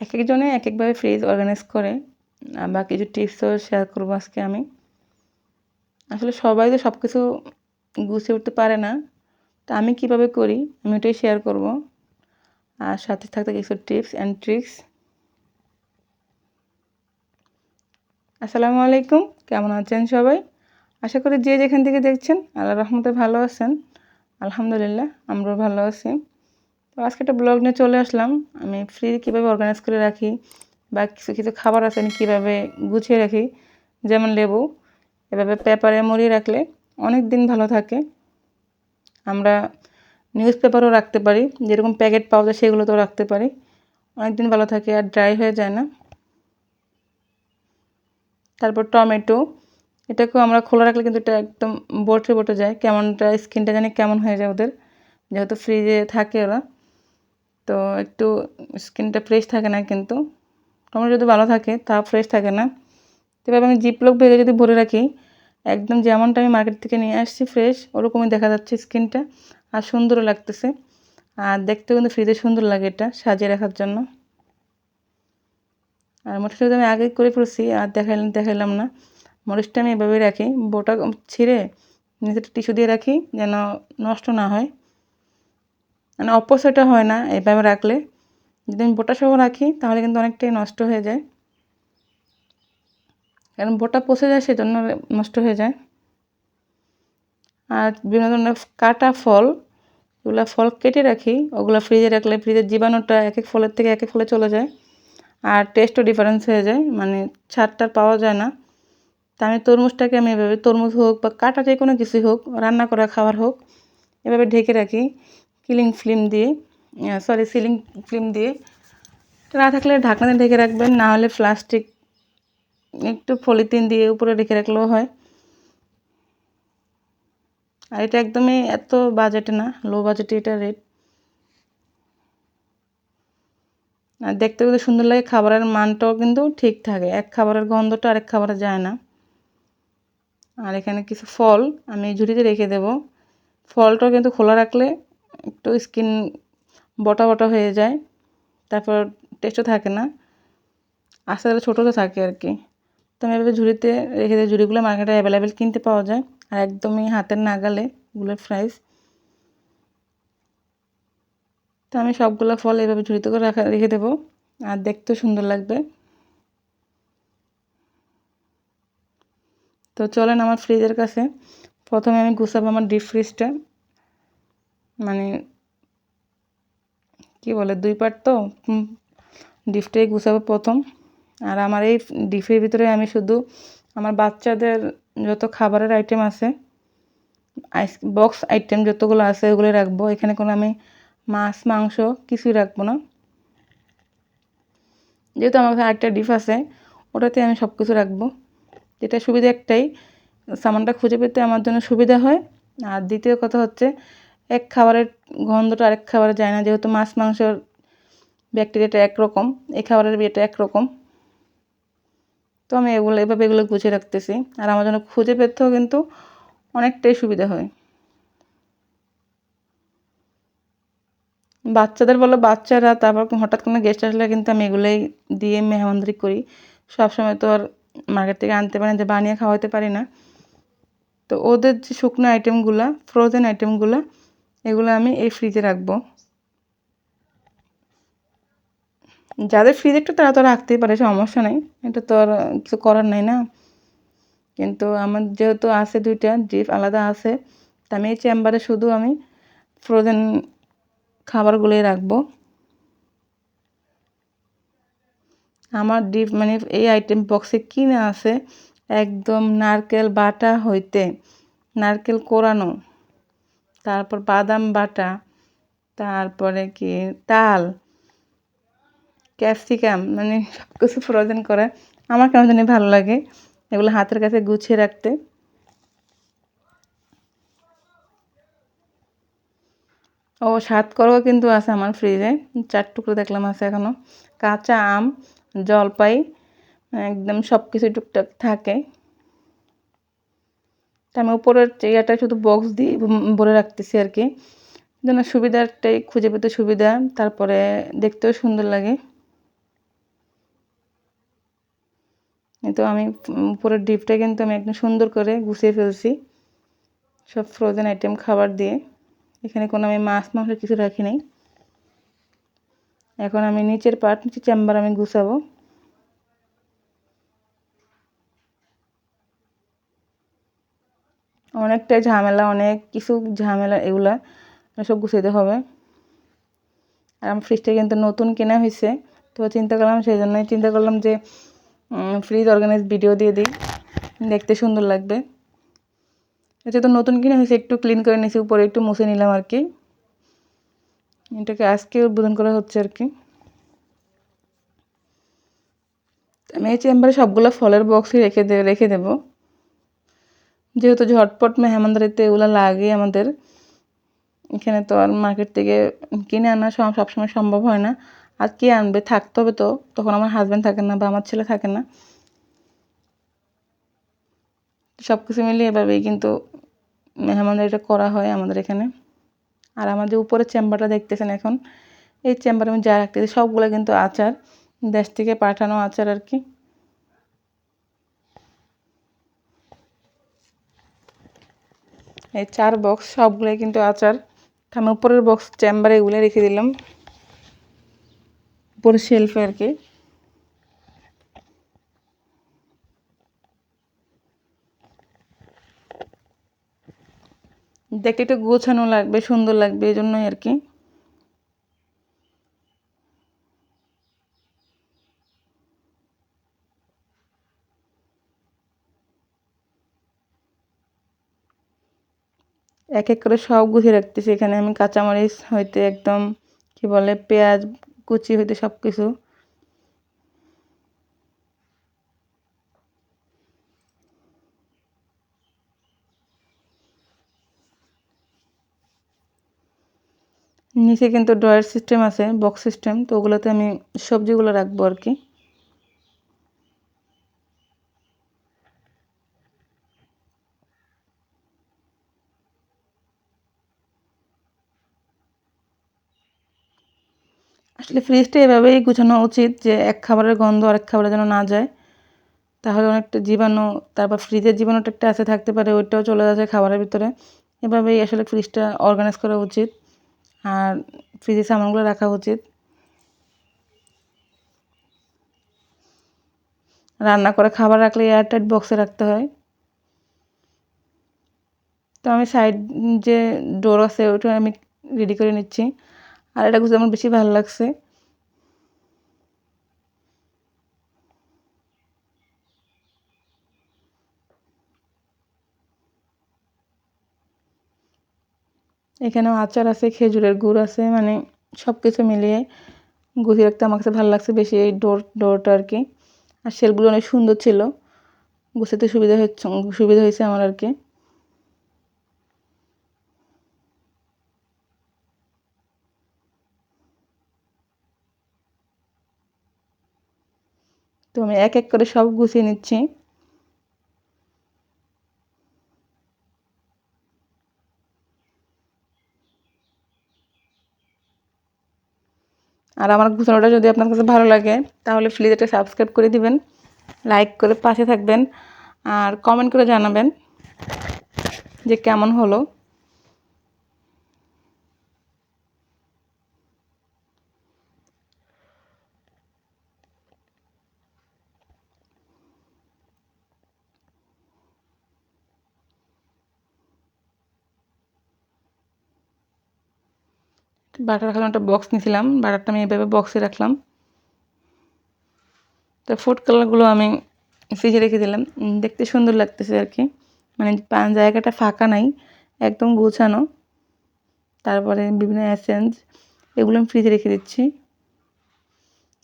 এক একজনে এক একভাবে ফ্রিজ অর্গানাইজ করে বা কিছু টিপসও শেয়ার করব আজকে আমি। আসলে সবাই তো সব কিছু গুছিয়ে উঠতে পারে না। তো আমি কীভাবে করি? আমি ওটাই শেয়ার করব। আর সাথে থাকতে কিছু টিপস অ্যান্ড ট্রিক্স আসসালামু আলাইকুম, কেমন আছেন সবাই? আশা করি যে যেখান থেকে দেখছেন আল্লাহ রহমতে ভালো আছেন। আলহামদুলিল্লাহ, আমরাও ভালো আছি। তো আজকে একটা ব্লগ নিয়ে চলে আসলাম। আমি ফ্রি কীভাবে অর্গানাইজ করে রাখি বা কিছু কিছু খাবার আছে আমি কীভাবে গুছিয়ে রাখি, যেমন লেবু, এভাবে পেপারে মুড়িয়ে রাখলে অনেক দিন ভালো থাকে। আমরা নিউজ পেপারও রাখতে পারি, যেরকম প্যাকেট পাওয়া যায় সেগুলোতেও রাখতে পারি। অনেক দিন ভালো থাকে আর ড্রাই হয়ে যায় না। তারপর টমেটো, এটাকেও আমরা খোলা রাখলে কিন্তু এটা একদম বটে বটে যায়। কেমনটা স্কিনটা জানি কেমন হয়ে যায় ওদের, যেহেতু ফ্রিজে থাকে ওরা। তো একটু স্কিনটা ফ্রেশ থাকে না কিন্তু। টমেটো যদি ভালো থাকে তা ফ্রেশ থাকে না। এভাবে আমি জিপলক ভেঙে যদি ভরে রাখি, একদম যেমনটা আমি মার্কেট থেকে নিয়ে আসছি ফ্রেশ ওরকমই দেখা যাচ্ছে স্কিনটা। আর সুন্দরও লাগতেছে। আর দেখতেও কিন্তু ফ্রিজে সুন্দর লাগে এটা সাজিয়ে রাখার জন্য। আর মরিচটা আমি আগে করে ফেলছি, আর দেখাইলাম দেখাইলাম না, মরিচটা আমি এভাবেই রাখি। বোটা ছিঁড়ে নিচে টিস্যু দিয়ে রাখি, যেন নষ্ট না হয়। মানে অপচয়টা হয় না, এভাবে রাখলে। যদি আমি বোটা সহ রাখি, তাহলে কিন্তু অনেকটাই নষ্ট হয়ে যায়। কারণ বোটা পচে যায়, সেজন্য নষ্ট হয়ে যায়। আর বিভিন্ন ধরনের কাটা ফল ওগুলো ফল কেটে রাখি, ওগুলো ফ্রিজে রাখলে ফ্রিজের জীবাণুটা এক এক ফলের থেকে এক এক ফলে চলে যায়। আর টেস্টও ডিফারেন্স হয়ে যায় মানে ছাড়টার পাওয়া যায় না। তা আমি তরমুজটাকে আমি এভাবে, তরমুজ হোক বা কাটা যে কোনো কিছুই হোক, রান্না করা খাবার হোক, এভাবে ঢেকে রাখি। কিলিং ফিল্ম দিয়ে সরি সিলিং ফিল্ম দিয়ে। না থাকলে ঢাকনাতে ঢেকে রাখবেন, না হলে প্লাস্টিক একটু পলিথিন দিয়ে উপরে রেখে রাখলেও হয়। আর এটা একদমই এত বাজেটে না লো বাজেটে এটা রেট আর দেখতে কিন্তু সুন্দর লাগে, খাবারের মানটাও কিন্তু ঠিক থাকে। এক খাবারের গন্ধটা আরেক খাবারে যায় না। আর এখানে কিছু ফল আমি ঝুড়িতে রেখে দেব। ফলটাও কিন্তু খোলা রাখলে একটু স্কিন বটা বটা হয়ে যায়, তারপর টেস্টও থাকে না। আস্তে আস্তে ছোটো থাকে আর কি। তো আমি এভাবে ঝুড়িতে রেখে দিই ঝুড়িগুলো মার্কেটে অ্যাভেলেবেল কিনতে পাওয়া যায়। আর একদমই হাতের নাগালে এগুলোর প্রাইস তো আমি সবগুলো ফল এভাবে ঝুড়িতে করে রাখা, রেখে দেবো। আর দেখতেও সুন্দর লাগবে। তো চলেন আমার ফ্রিজের কাছে। প্রথমে আমি গুছাবো আমার ডিপ ফ্রিজটা মানে কি বলে, দুই পার্ট তো ডিপটাই গুছাবো প্রথম। আর আমার এই ডিপের ভিতরে আমি শুধু আমার বাচ্চাদের যত খাবারের আইটেম আছে আইস বক্স আইটেম যতগুলো আছে ওগুলো রাখব। এখানে কোনো আমি মাছ, মাংস কিছুই রাখব না। যেহেতু আমার কাছে আরেকটা ডিপ আছে ওটাতে আমি সব কিছু রাখব। যেটা সুবিধা একটাই, সামানটা খুঁজে পেতে আমার জন্য সুবিধা হয়। আর দ্বিতীয় কথা হচ্ছে এক খাবারের গন্ধটা আরেক খাবারে যায় না, যেহেতু মাছ, মাংসর ব্যাকটেরিয়াটা একরকম, এই খাবারের বিয়েটা একরকম। তো আমি এগুলো, এভাবে এগুলো গুছিয়ে রাখতেছি। আর আমার জন্য খুঁজে পেতেও কিন্তু অনেকটাই সুবিধা হয়। বাচ্চাদের বলো, বাচ্চারা তারপর হঠাৎ কোনো গেস্ট আসলে কিন্তু আমি এগুলোই দিয়ে মেহমানদারি করি। সবসময় তো আর মার্কেট থেকে আনতে পারি না, যে বানিয়ে খাওয়াতে পারি না। তো ওদের যে শুকনো আইটেমগুলো ফ্রোজেন আইটেমগুলো এগুলো আমি এই ফ্রিজে রাখব। যাদের ফ্রিজ একটু তারা তো রাখতেই পারে, সমস্যা নেই। এটা তো আর কিছু করার নেই না। কিন্তু আমার যেহেতু আছে দুইটা ডিপ আলাদা আছে, তা আমি এই চেম্বারে শুধু আমি ফ্রোজেন খাবারগুলোই রাখব। আমার ডিপ মানে এই আইটেম বক্সে কিনে আছে একদম নারকেল বাটা হইতে, নারকেল কোরানো। তারপর বাদাম বাটা, তারপরে কি তাল, ক্যাপসিকাম মানে সব কিছু ফ্রোজেন করা। আমার কেমন জানি ভালো লাগে এগুলো হাতের কাছে গুছিয়ে রাখতে। ও সাত করও কিন্তু আছে আমার ফ্রিজে চার টুকরো দেখলাম আছে এখনও কাঁচা আম, জলপাই, একদম সব কিছু টুকটাক থাকে। তা আমি উপরের চেয়ারটা শুধু বক্স দিয়ে ভরে রাখতেছি আর কি। যেন সুবিধাটাই খুঁজে পেতে সুবিধা, তারপরে দেখতেও সুন্দর লাগে। তো আমি উপরের ডিপটা কিন্তু আমি একদম সুন্দর করে গুছিয়ে ফেলছি। সব ফ্রোজেন আইটেম খাবার দিয়ে। এখানে কোনো আমি মাছ মাংস কিছু রাখি নাই। এখন আমি নিচের পার্ট নিচের চেম্বার আমি গুছাবো। অনেকটাই ঝামেলা, অনেক কিছু ঝামেলা এগুলা সব গুছাইতে হবে। আর আমার ফ্রিজটা কিন্তু নতুন কেনা হয়েছে তো চিন্তা করলাম সেই জন্যই চিন্তা করলাম যে ফ্রিজ অর্গানাইজ ভিডিও দিয়ে দিই, দেখতে সুন্দর লাগবে। তো নতুন কিনে হয়েছে একটু ক্লিন করে নিয়েছি, উপরে একটু মুছে নিলাম আর কি। এটাকে আজকে উদ্বোধন করা হচ্ছে আর কি। আমি এই চেম্বারে সবগুলো ফলের বক্সই রেখে দে, রেখে দেবো। যেহেতু ঝটপট মেহমানদারিতে এগুলো লাগে আমাদের, এখানে তো আর মার্কেট থেকে কিনে আনা সব, সবসময় সম্ভব হয় না। আর কে আনবে? থাকতে হবে তো। তখন আমার হাজব্যান্ড থাকে না বা আমার ছেলে থাকে না। সব কিছু মিলিয়ে এভাবেই কিন্তু মেহমানদারিটা করা হয় আমাদের এখানে। আর আমাদের উপরের চেম্বারটা দেখতেছেন এখন। এই চেম্বারে আমি যা রাখতেছি সবগুলো কিন্তু আচার। দেশ থেকে পাঠানো আচার আর কি। এই চার বক্স সবগুলোই কিন্তু আচার। আমি উপরের বক্স চেম্বারে এগুলো রেখে দিলাম। উপরে শেলফে আর কি দেখে একটু গোছানো লাগবে, সুন্দর লাগবে এই জন্যই আর কি এক এক করে সব গুছিয়ে রাখতেছি। এখানে আমি কাঁচামরিচ হইতে একদম, কি বলে, পেঁয়াজ, কুচি হইতে সব কিছু নিচে কিন্তু ড্রয়ার সিস্টেম আছে, বক্স সিস্টেম, তো ওগুলোতে আমি সবজিগুলো রাখব আর কি। আসলে ফ্রিজটা এভাবেই গুছানো উচিত যে এক খাবারের গন্ধ আরেক খাবারে যেন না যায়। তাহলে অনেকটা জীবাণু, তারপর ফ্রিজের জীবাণুটা একটা আছে, থাকতে পারে, ওইটাও চলে যাচ্ছে খাবারের ভিতরে। এভাবেই আসলে ফ্রিজটা অর্গানাইজ করা উচিত আর ফ্রিজের সামানগুলো রাখা উচিত। রান্না করে খাবার রাখলে এয়ারটাইট বক্সে রাখতে হয়। তো আমি সাইড যে ডোর আছে, ওইটা আমি রেডি করে নিচ্ছি। আর এটা গুছতে আমার বেশি ভালো লাগছে। এখানেও আচার আছে, খেজুরের গুড় আছে মানে সব কিছু মিলিয়ে গুছিয়ে রাখতে আমার কাছে ভালো লাগছে বেশি এই ডোর, ডোরটা আর কি। আর সেলগুলো অনেক সুন্দর ছিল। গুছাতে সুবিধা হচ্ছে, সুবিধা হয়েছে আমার আর কি। তো আমি এক এক করে সব গুছিয়ে নিচ্ছি। আর আমার ঘোষণাটা যদি আপনার কাছে ভালো লাগে, তাহলে প্লিজ এটা সাবস্ক্রাইব করে দিবেন লাইক করে পাশে থাকবেন, আর কমেন্ট করে জানাবেন যে কেমন হলো। বাটার রাখার একটা বক্স নিয়েছিলাম বাটারটা আমি এভাবে বক্সে রাখলাম। তো ফুড কালারগুলো আমি ফ্রিজে রেখে দিলাম। দেখতে সুন্দর লাগতেছে আর কি। মানে জায়গাটা ফাঁকা নাই, একদম গোছানো। তারপরে বিভিন্ন অ্যাসেন্স এগুলো আমি ফ্রিজে রেখে দিচ্ছি।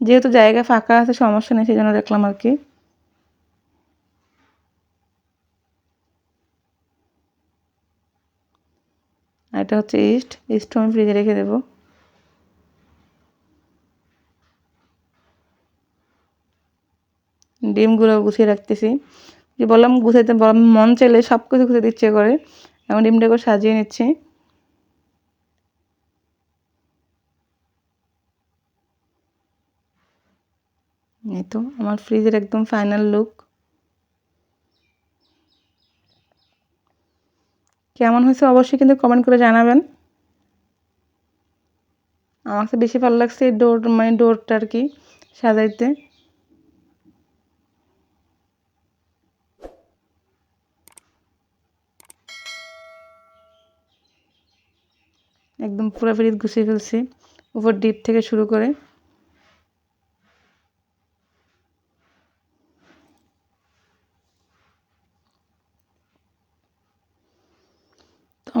যেহেতু জায়গা ফাঁকা আছে, সমস্যা নেই সেই জন্য রাখলাম আর কি। আর এটা হচ্ছে ইস্ট ইস্ট আমি ফ্রিজে রেখে দেবো। ডিমগুলো গুছিয়ে রাখতেছি। যে বললাম গুছাইতে, বললাম মন চাইলে সব কিছু গুছাতে ইচ্ছে করে, এখন ডিমটা করে সাজিয়ে নিচ্ছি। এই তো, আমার ফ্রিজের একদম ফাইনাল লুক কেমন হয়েছে অবশ্যই কিন্তু কমেন্ট করে জানাবেন। আমার কাছে বেশি ভালো লাগছে এই ডোর মানে ডোরটা আর কি সাজাইতে। একদম পুরো ফ্রিজ গুছিয়ে ফেলছি, উপর ডিপ থেকে শুরু করে।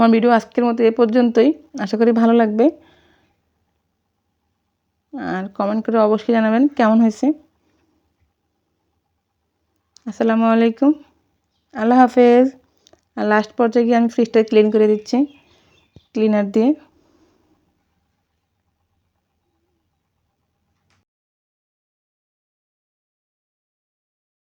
আমার ভিডিও আজকের মতো এ পর্যন্তই। আশা করি ভালো লাগবে। আর কমেন্ট করে অবশ্যই জানাবেন কেমন হয়েছে। আসসালামু আলাইকুম। আল্লাহ হাফেজ। আর লাস্ট পর্যায়ে গিয়ে আমি ফ্রিজটা ক্লিন করে দিচ্ছি। ক্লিনার দিয়ে।